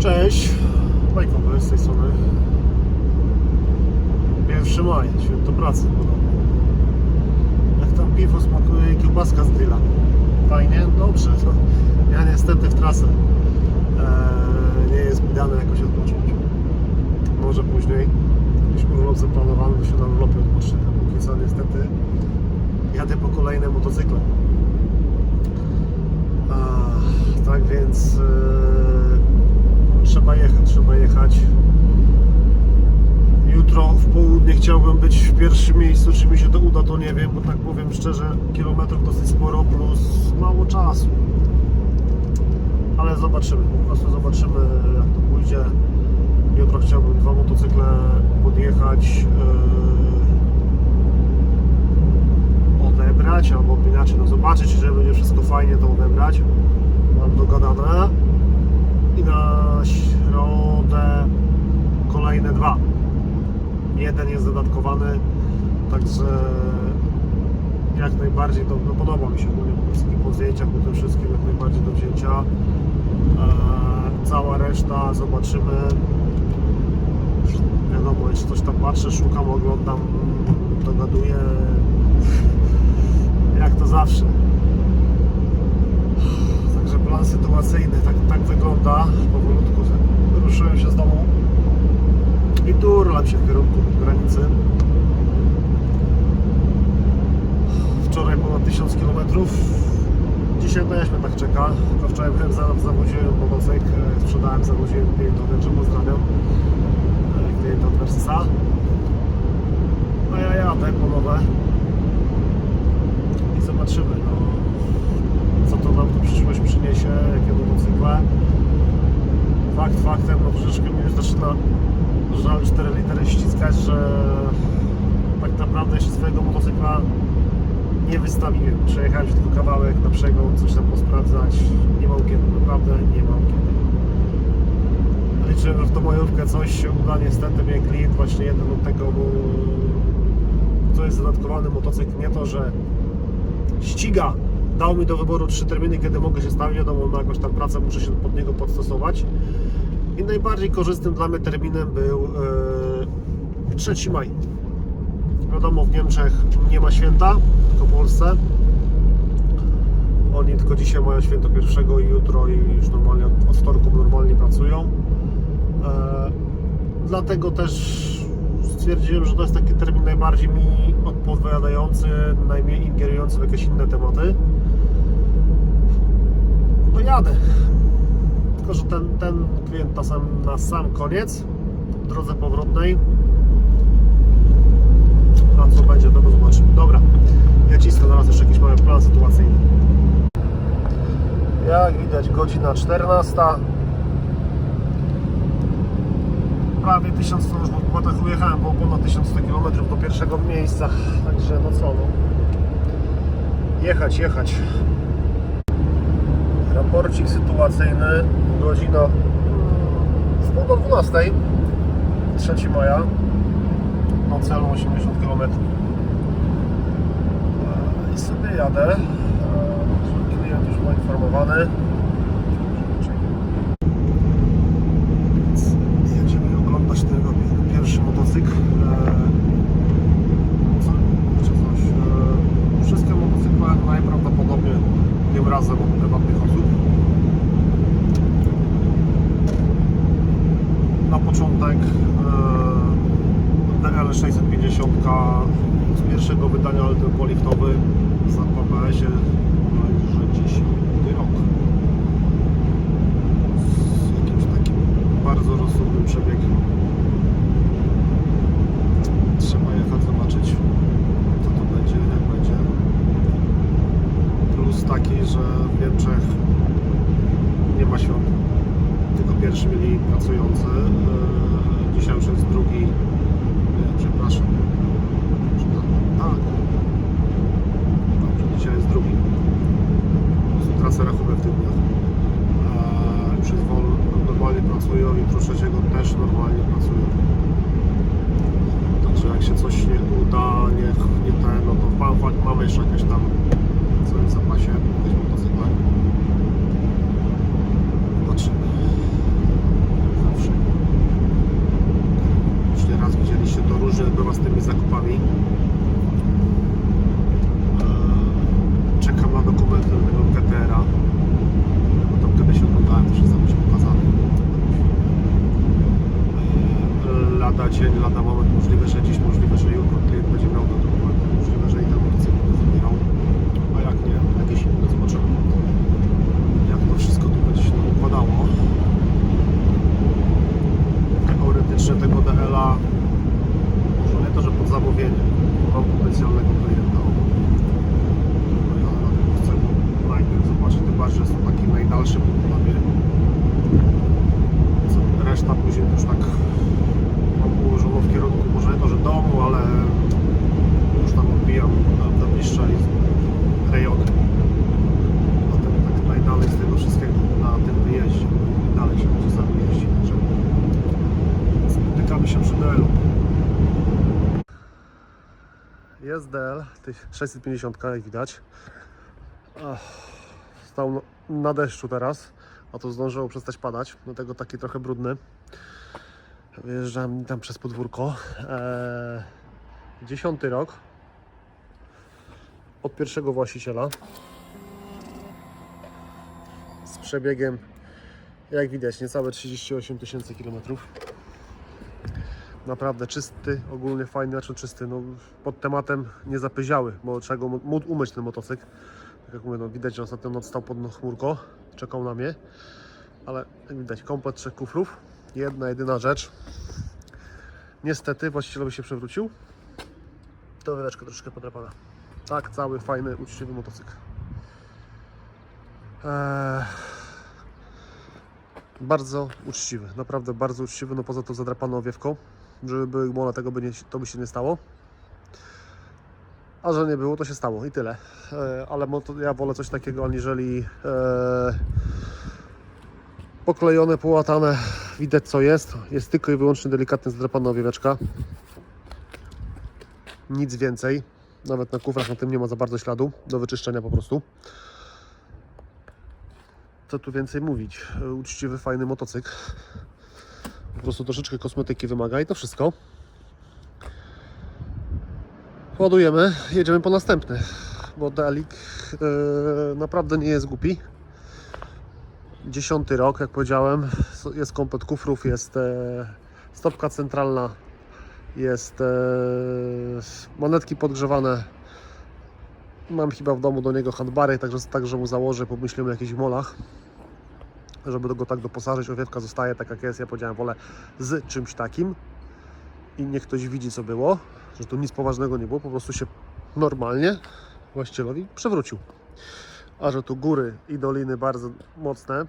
Cześć, Majkowy z tej strony. 1 maj, święto pracy. Jak tam piwo smakuje i kiełbaska z grilla. Fajnie? Dobrze. No. Ja niestety w trasę. Eee, nie jest mi dane jakoś odpocząć. Może później. Jakiś urlop zaplanowany, to się na urlopie odpocznie. A póki co niestety jadę po kolejne motocykle. Ach, tak więc e, trzeba jechać, trzeba jechać. Jutro w południe chciałbym być w pierwszym miejscu, czy mi się to uda, to nie wiem, bo tak powiem szczerze, kilometrów dosyć sporo plus mało czasu. Ale zobaczymy, po prostu zobaczymy jak to pójdzie. Jutro chciałbym dwa motocykle podjechać. e, odebrać, albo inaczej, no zobaczyć, że będzie wszystko fajnie, to odebrać. Mam dogadane. I na środę kolejne dwa. Jeden jest dodatkowany, także jak najbardziej to no, podoba mi się ogólnie po wszystkim po zdjęciach, po tym wszystkim jak najbardziej do wzięcia. Eee, cała reszta zobaczymy. Wiadomo, jeśli coś tam patrzę, szukam, oglądam, dogaduję jak to zawsze. Także plan sytuacyjny tak, tak wygląda. Powolutku ruszyłem się z domu i turlam się w kierunku granicy. Wczoraj ponad 1000 km. Dzisiaj też mnie tak czeka. To wczoraj byłem, za- zawoziłem pomocek, e, sprzedałem, zawoziłem klientowi, czemu pozdrawiam e, klienta od Versa. A ja jadę po nowe i zobaczymy, no, co to nam tu przyszłość przyniesie, jakie motocykle. Fakt faktem, no troszeczkę mnie już zaczyna żal 4 litery ściskać, że tak naprawdę jeszcze swojego motocykla nie wystawiłem. Przejechałem się tylko kawałek na przegląd, coś tam posprawdzać. Nie mam kiedy, naprawdę nie mam kiedy. Liczyłem, że w tą majówkę coś się uda. Niestety mnie klient właśnie jeden od tego, bo to jest dodatkowany motocykl, nie to, że ściga. Dał mi do wyboru trzy terminy, kiedy mogę się stawić. Wiadomo, na jakąś tam pracę muszę się pod niego podstosować. I najbardziej korzystnym dla mnie terminem był e, 3 maj. Wiadomo, w Niemczech nie ma święta, tylko w Polsce. Oni tylko dzisiaj mają święto pierwszego i jutro i już normalnie od, wtorku normalnie pracują. E, dlatego też stwierdziłem, że to jest taki termin najbardziej mi odpowiadający, najmniej ingerujący w jakieś inne tematy. To jadę. Tylko, że ten, ten klient na sam, na sam koniec, w drodze powrotnej. A co będzie, to zobaczymy. Dobra, ja cisnę na raz jeszcze jakiś mały plan sytuacyjny. Jak widać, godzina 14. Prawie 1100 już po kłotach ujechałem, bo ponad 1100 km do pierwszego miejsca. Także no co, no. Jechać, jechać. Raporcik sytuacyjny, godzina w pół do 12, 3 maja, do celu 80 km. I sobie jadę. E, Klient już poinformowany. DL, tych 650 jak widać. Stał na- na deszczu teraz, a to zdążyło przestać padać, dlatego taki trochę brudny. Wyjeżdżam tam przez podwórko. Eee, dziesiąty rok. Od pierwszego właściciela. Z przebiegiem, jak widać, niecałe 38 tysięcy kilometrów. Naprawdę czysty, ogólnie fajny, znaczy czysty, no pod tematem nie zapyziały, bo trzeba go móc umyć ten motocykl. Tak jak mówię, no widać, że ostatnio noc stał pod chmurko, czekał na mnie. Ale jak widać, komplet trzech kufrów. Jedna, jedyna rzecz. Niestety właścicielowi się przewrócił. To wydeczka troszeczkę podrapana. Tak, cały fajny, uczciwy motocykl. Eee, bardzo uczciwy, naprawdę bardzo uczciwy, no poza tą zadrapaną owiewką. Żeby były mola, tego by nie, to by się nie stało. A że nie było, to się stało i tyle. E, ale ja wolę coś takiego, aniżeli e, poklejone, połatane. Widać co jest. Jest tylko i wyłącznie delikatnie zadrapana owieweczka. Nic więcej. Nawet na kufrach na tym nie ma za bardzo śladu. Do wyczyszczenia po prostu. Co tu więcej mówić? E, Uczciwy, fajny motocykl. Po prostu troszeczkę kosmetyki wymaga i to wszystko. Ładujemy, jedziemy po następny, bo Delik e, naprawdę nie jest głupi. Dziesiąty rok, jak powiedziałem, jest komplet kufrów, jest e, stopka centralna, jest e, manetki podgrzewane. Mam chyba w domu do niego handbary, także, także mu założę, pomyślimy o jakichś molach, żeby go tak doposażyć. Owiewka zostaje tak jak jest, ja powiedziałem, wolę z czymś takim i niech ktoś widzi co było, że tu nic poważnego nie było, po prostu się normalnie właścicielowi przewrócił. A że tu góry i doliny bardzo mocne,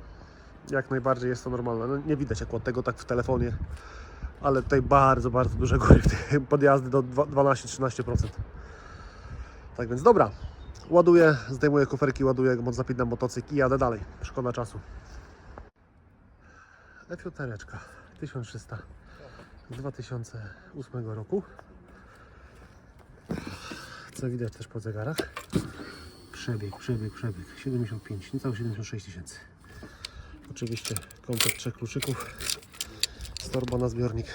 jak najbardziej jest to normalne. No, nie widać akurat tego tak w telefonie, ale tutaj bardzo, bardzo duże góry, podjazdy do dwa- 12-13%. Tak więc dobra, ładuję, zdejmuję kuferki, ładuję, zapinam motocykl i jadę dalej. Szkoda czasu. F4 1300 z 2008 roku. Co widać też po zegarach. Przebieg, przebieg, przebieg. 75, niecałe 76 tysięcy. Oczywiście komplet trzech kluczyków. Z torba na zbiornik.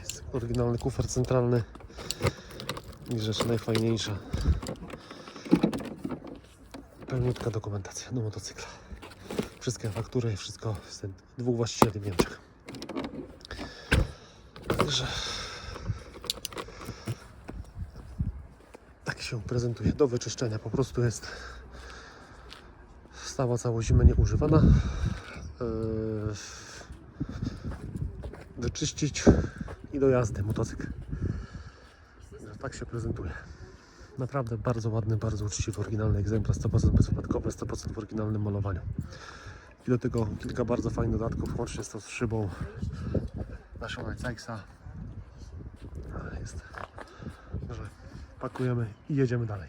Jest oryginalny kufer centralny. I rzecz najfajniejsza. Pełniutka dokumentacja do motocykla. Wszystkie faktury, wszystko z tych dwóch właścicieli w Niemczech. Także tak się prezentuje do wyczyszczenia. Po prostu jest stała całą zimę nieużywana. Yy, Wyczyścić i do jazdy motocykl. Tak się prezentuje. Naprawdę bardzo ładny, bardzo uczciwy, oryginalny egzemplarz, 100% bezwypadkowy, 100% w oryginalnym malowaniu. I do tego kilka bardzo fajnych dodatków, łącznie z tą szybą naszą Lifexa. Jest. Także pakujemy i jedziemy dalej.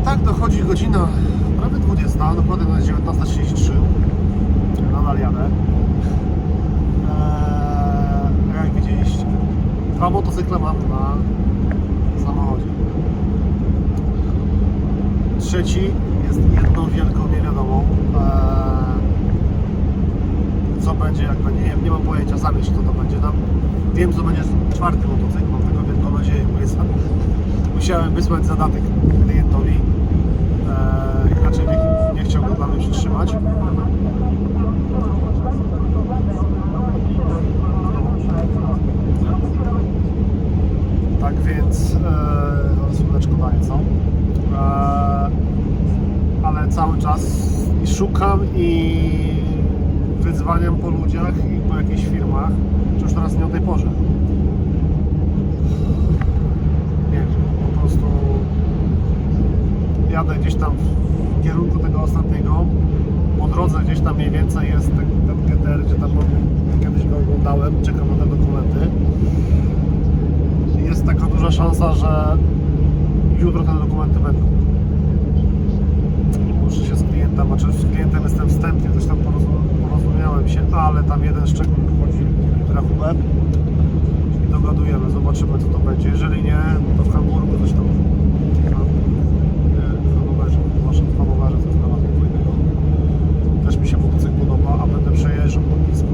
I tak dochodzi godzina prawie 20, dokładnie jest 19.33. Nadal jadę. Eee, jak widzieliście, dwa motocykle mam na Trzeci jest jedną wielką niewiadomą. Eee, co będzie, jak będzie, nie, nie mam pojęcia sam jeszcze co to będzie tam. Wiem, co będzie czwarty motocykl, mam tego wielką nadzieję, bo jest, musiałem wysłać zadatek klientowi. Eee, inaczej nie, nie chciał go dla mnie przytrzymać. Tak więc, e, ale słoneczko daje, co? Ale cały czas szukam i wyzwaniam po ludziach i po jakichś firmach, czy już teraz nie o tej porze. Nie wiem, po prostu jadę gdzieś tam w kierunku tego ostatniego. Po drodze gdzieś tam mniej więcej jest ten, ten GTR, gdzie tam kiedyś go oglądałem, czekam na te dokumenty. Jest taka duża szansa, że jutro te dokumenty będą. Muszę się z klientem, znaczy z klientem jestem wstępnie, coś tam porozum- porozumiałem się, ale tam jeden szczegół wchodzi w rachubę i dogadujemy, zobaczymy co to będzie. Jeżeli nie, to w Hamburgu coś tam e, Hanowerze, to jest temat. Też mi się motocykl podoba, a będę przejeżdżał po pisku.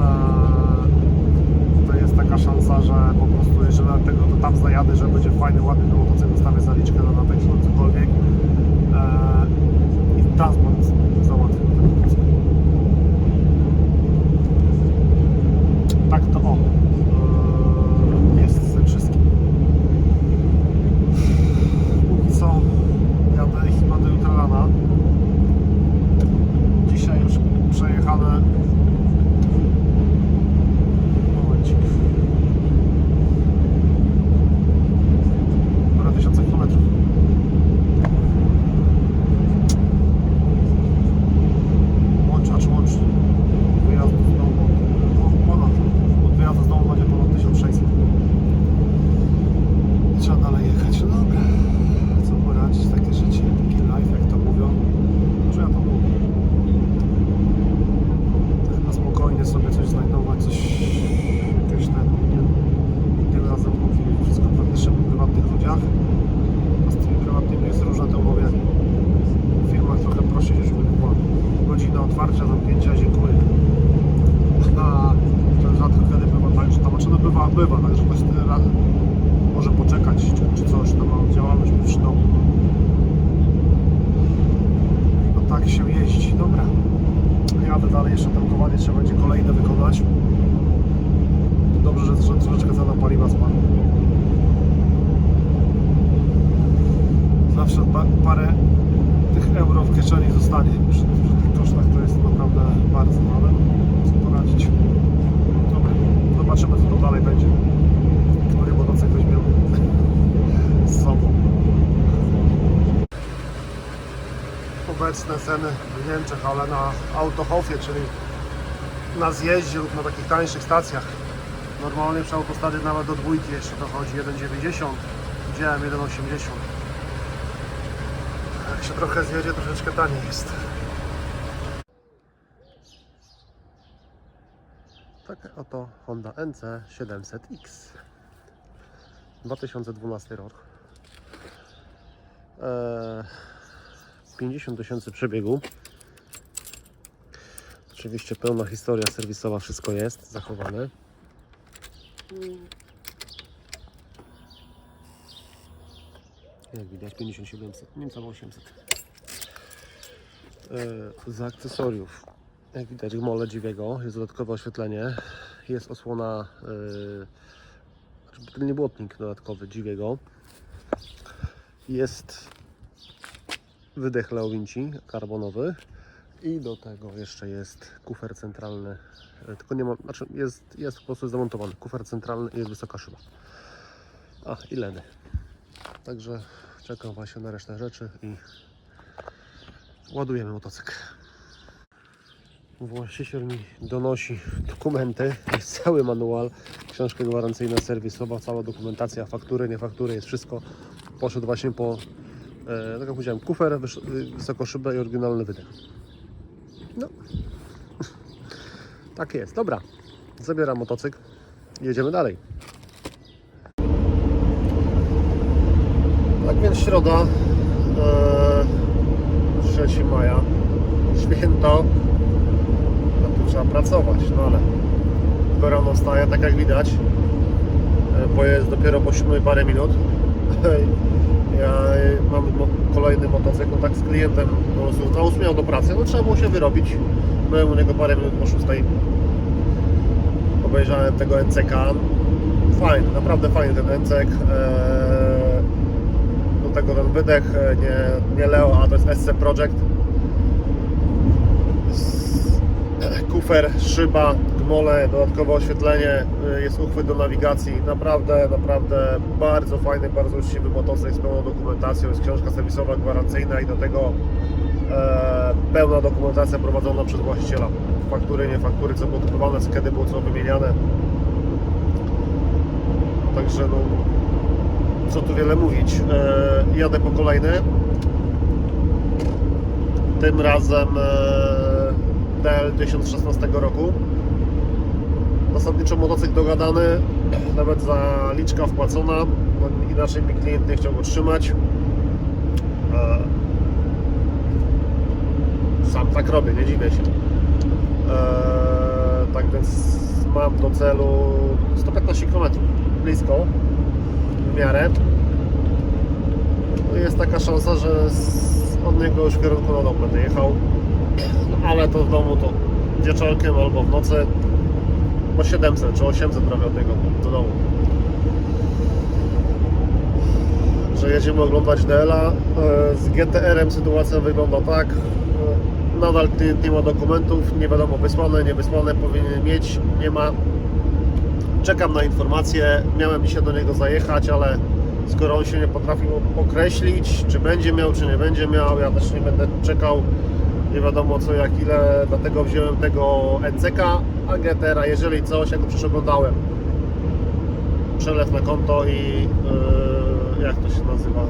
Eee, to jest taka szansa, że prostu jeżeli na tego to tam zajadę, że będzie fajny, ładny motocykl, zostawię zaliczkę na natek czy cokolwiek. Eee, i transport załatwię ten motocykl. Tak to o eee, jest z tym wszystkim. Póki co jadę chyba do jutra rana. Dzisiaj już przejechane Momencik. Parę tysiące kilometrów. Łącz, acz łącz. Wyjazd z domu no, ponad. Od wyjazdu z domu będzie ponad 1600. Trzeba dalej jechać. No dobra. Co poradzić? Takie życie, taki life, jak to mówią. Może ja to mówię. Tak na spokojnie sobie coś znajdować, coś jakieś ten, nie, tym razem mówili wszystko praktycznie o prywatnych ludziach, a z tymi prywatnymi jest różne te umawianie. W firmach trochę prosić, żeby była godzina otwarcia, zamknięcia, dziękuję. A to rzadko kiedy bywa tak, że tam, znaczy no bywa, bywa, tak, że ktoś tyle razy może poczekać, czy, czy coś, tam ma działalność przy domu. No tak się jeździ, dobra. Jadę dalej, jeszcze tankowanie trzeba będzie kolejne wykonać. Dobrze, że troszeczkę cena paliwa spadła. Zawsze pa, parę tych euro w kieszeni zostanie przy, przy tych kosztach, to jest naprawdę bardzo, no ale co poradzić. Dobra, zobaczymy co to dalej będzie. Który motocykl weźmiemy z sobą. Obecne ceny w Niemczech, ale na Autohofie, czyli na zjeździe lub na takich tańszych stacjach. Normalnie przy autostradzie nawet do dwójki jeszcze dochodzi 1,90, widziałem 1,80. Jak się trochę zjedzie, troszeczkę taniej jest. Taka oto Honda NC 700X 2012 rok. Eee, 50 tysięcy przebiegu. Oczywiście pełna historia serwisowa, wszystko jest zachowane. Jak widać 5700, niecałe 800. E, z akcesoriów, jak widać w mole dziwiego, jest dodatkowe oświetlenie, jest osłona, e, znaczy tylny błotnik dodatkowy dziwiego. Jest wydech Leo Vinci karbonowy. I do tego jeszcze jest kufer centralny. E, tylko nie ma, znaczy jest, jest po prostu zamontowany. Kufer centralny i jest wysoka szyba. A i ledy. Także czekam właśnie na resztę rzeczy i ładujemy motocykl. Właściciel mi donosi dokumenty jest cały manual. Książka gwarancyjna serwisowa cała dokumentacja faktury, nie faktury jest wszystko poszedł właśnie po tak jak powiedziałem, kufer, wysoką szybę i oryginalny wydech. No. tak jest. Dobra. Zabieram motocykl. Jedziemy dalej. Tak więc środa, e, 3 maja, święto, no tu trzeba pracować, no ale do rano tak jak widać, e, bo jest dopiero po 7 parę minut. Ja mam mo- kolejny motocykl, tak z klientem po prostu na 8 miał do pracy, no trzeba było się wyrobić. Byłem u niego parę minut po 6. Obejrzałem tego NCK. Fajny, naprawdę fajny ten NCK. Eee, do tego ten wydech, e, nie, nie Leo, a to jest SC Project. kufer, szyba, gmole, dodatkowe oświetlenie, y, jest uchwyt do nawigacji. Naprawdę, naprawdę bardzo fajny, bardzo uczciwy motocykl z pełną dokumentacją. Jest książka serwisowa gwarancyjna i do tego e, pełna dokumentacja prowadzona przez właściciela. Faktury, nie faktury, co było kupowane, kiedy było co wymieniane. Także no, co tu wiele mówić. E, jadę po kolejny. Tym razem e, DL 1016 roku. Zasadniczo motocykl dogadany, nawet zaliczka wpłacona, inaczej mi klient nie chciał go trzymać. E, sam tak robię, nie dziwię się. E, tak więc mam do celu 115 km blisko w miarę. No Jest taka szansa, że od niego już w kierunku na dom będę jechał. No, ale to w domu to wieczorkiem albo w nocy po 700 czy 800 prawie od niego do domu. Że jedziemy oglądać DL-a. E, Z GTR-em sytuacja wygląda tak. E, Nadal nie ma dokumentów, nie wiadomo wysłane, nie wysłane, powinien mieć, nie ma. Czekam na informacje, miałem dzisiaj do niego zajechać, ale skoro on się nie potrafił określić, czy będzie miał, czy nie będzie miał, ja też nie będę czekał, nie wiadomo co, jak ile, dlatego wziąłem tego NCK, a jeżeli coś, ja go przeglądałem. Przelew na konto i yy, jak to się nazywa?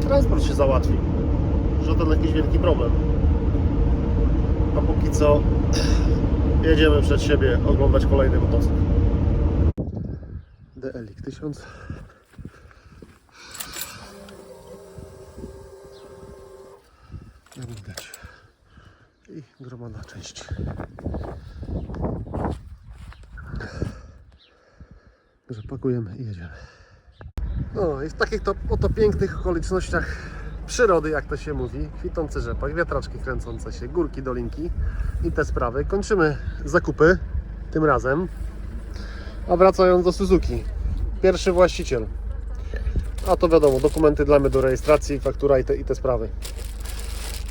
Transport się załatwi. Żaden jakiś wielki problem. A póki co jedziemy przed siebie oglądać kolejny motocykl. DLX 1000 widać i gromada część Także pakujemy i jedziemy no i w takich to oto pięknych okolicznościach przyrody, jak to się mówi, kwitący rzepak, wiatraczki kręcące się, górki, dolinki i te sprawy. Kończymy zakupy tym razem. A wracając do Suzuki, pierwszy właściciel. A to wiadomo, dokumenty dla mnie do rejestracji, faktura i te, i te sprawy.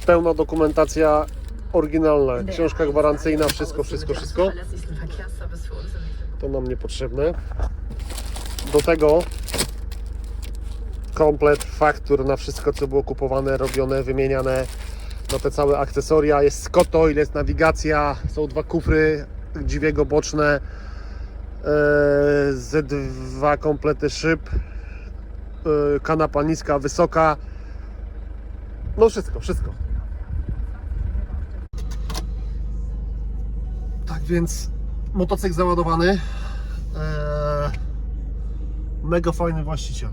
Pełna dokumentacja oryginalna, książka gwarancyjna, wszystko, wszystko, wszystko. To nam niepotrzebne. Do tego komplet faktur na wszystko, co było kupowane, robione, wymieniane. No te całe akcesoria, jest Skoto, ile jest nawigacja, są dwa kufry dziwiego boczne, e, ze dwa komplety szyb, e, kanapa niska, wysoka. No wszystko, wszystko. Tak więc motocykl załadowany. E, mega fajny właściciel.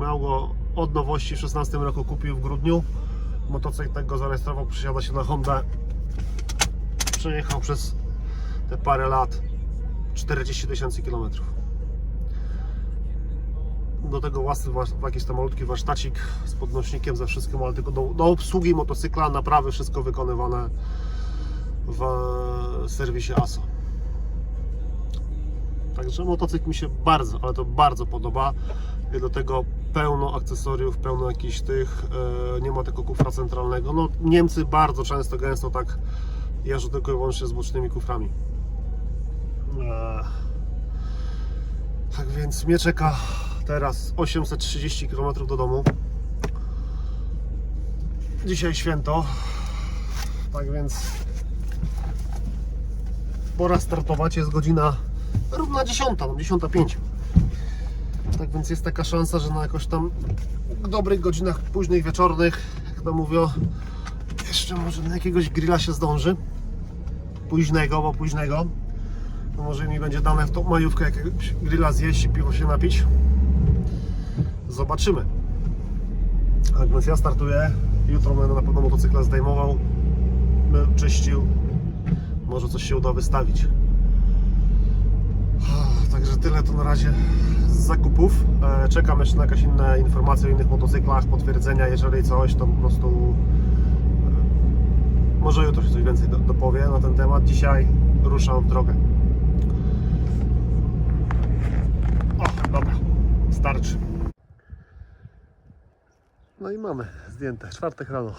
Miał go od nowości w 16 roku kupił w grudniu. Motocykl tak go zarejestrował, przesiada się na Hondę. Przejechał przez te parę lat 40 tysięcy kilometrów. Do tego własny jakiś tam malutki warsztacik z podnośnikiem, ze wszystkim, ale tylko do, do obsługi motocykla, naprawy, wszystko wykonywane w serwisie ASO. Także motocykl mi się bardzo, ale to bardzo podoba. I do tego pełno akcesoriów, pełno jakichś tych, e, nie ma tego kufra centralnego. No, Niemcy bardzo często, gęsto tak jeżdżą tylko i wyłącznie z bocznymi kuframi. E, tak więc mnie czeka teraz 830 km do domu. Dzisiaj święto, tak więc pora startować. Jest godzina równa 10, no 10.05. Tak więc jest taka szansa, że na jakoś tam dobrych godzinach późnych, wieczornych, jak to mówią, jeszcze może na jakiegoś grilla się zdąży. Późnego, bo późnego. To może mi będzie dane w tą majówkę jakiegoś grilla zjeść i piwo się napić. Zobaczymy. Tak więc ja startuję. Jutro będę na pewno motocykla zdejmował, czyścił. Może coś się uda wystawić. Także tyle to na razie z zakupów. E, Czekam jeszcze na jakieś inne informacje o innych motocyklach, potwierdzenia, jeżeli coś, to po prostu e, może jutro się coś więcej do- dopowie na ten temat. Dzisiaj ruszam w drogę. O, dobra, starczy. No i mamy zdjęte, czwartek rano.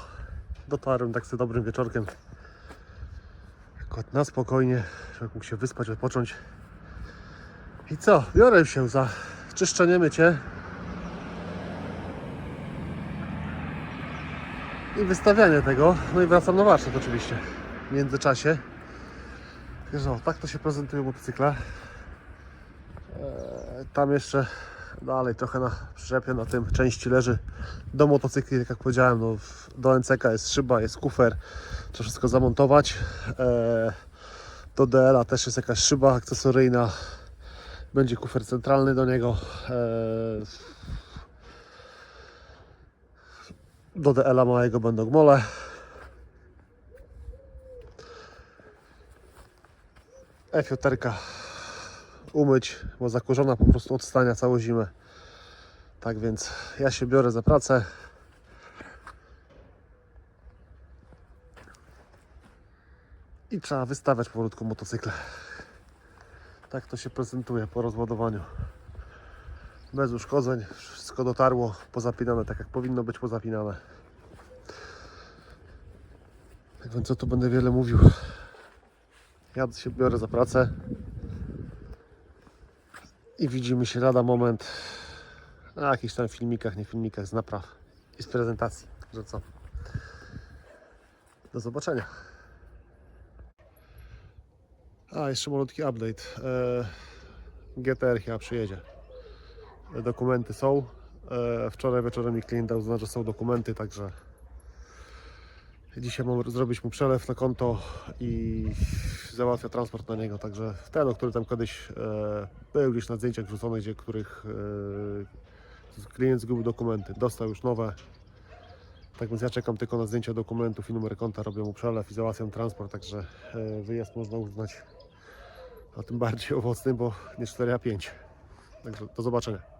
Dotarłem tak sobie dobrym wieczorkiem akurat na spokojnie, żeby mógł się wyspać, odpocząć. I co? Biorę się za czyszczenie, mycie. I wystawianie tego. No i wracam na warsztat oczywiście. W międzyczasie. Także o, tak to się prezentuje motocykle. Eee, Tam jeszcze dalej trochę na przyczepie na tym części leży do motocykli, tak jak powiedziałem, no, do NCK jest szyba, jest kufer, trzeba wszystko zamontować. Eee, do DL-a też jest jakaś szyba akcesoryjna, będzie kufer centralny do niego. Eee, do DL-a małego będą gmole. Efioterka umyć, bo zakurzona po prostu od stania całą zimę. Tak więc ja się biorę za pracę. I trzeba wystawiać powolutku motocykle. Tak to się prezentuje po rozładowaniu. Bez uszkodzeń, wszystko dotarło, pozapinane tak jak powinno być pozapinane. Tak więc co tu będę wiele mówił. Ja się biorę za pracę i widzimy się lada moment na jakichś tam filmikach, nie filmikach z napraw i z prezentacji. Że co? Do zobaczenia. A, jeszcze malutki update. E, GTR chyba przyjedzie. Dokumenty są. E, Wczoraj wieczorem mi klient dał znać, że są dokumenty, także dzisiaj mam zrobić mu przelew na konto i załatwia transport na niego. Także ten, o który tam kiedyś e, był gdzieś na zdjęciach wrzucony, gdzie których klient zgubił dokumenty. Dostał już nowe. Tak więc ja czekam tylko na zdjęcia dokumentów i numer konta, robię mu przelew i załatwiam transport, także e, wyjazd można uznać a tym bardziej owocny, bo nie 4 a 5. Także do zobaczenia.